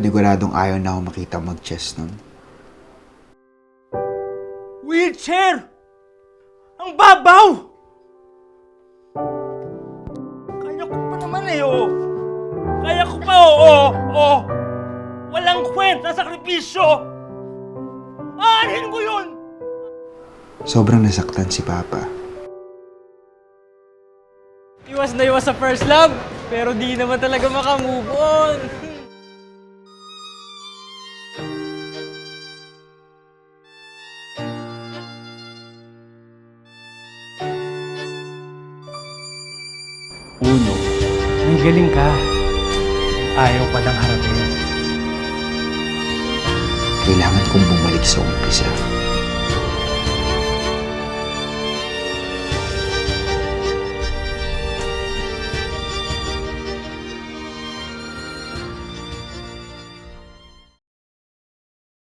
Paniguradong ayaw na ako makita mag-chess nun. Wheelchair! Ang babaw! Kaya ko pa naman eh, oh. Kaya ko pa, oo, oh, oh. Walang kwenta sakripisyo. Aanin ko yun! Sobrang nasaktan si Papa. Iwas na iwas sa first love, pero di naman talaga makamove on. Uno, may galing ka. Ayaw pa lang harapin. Kailangan kong bumalik sa umpisa.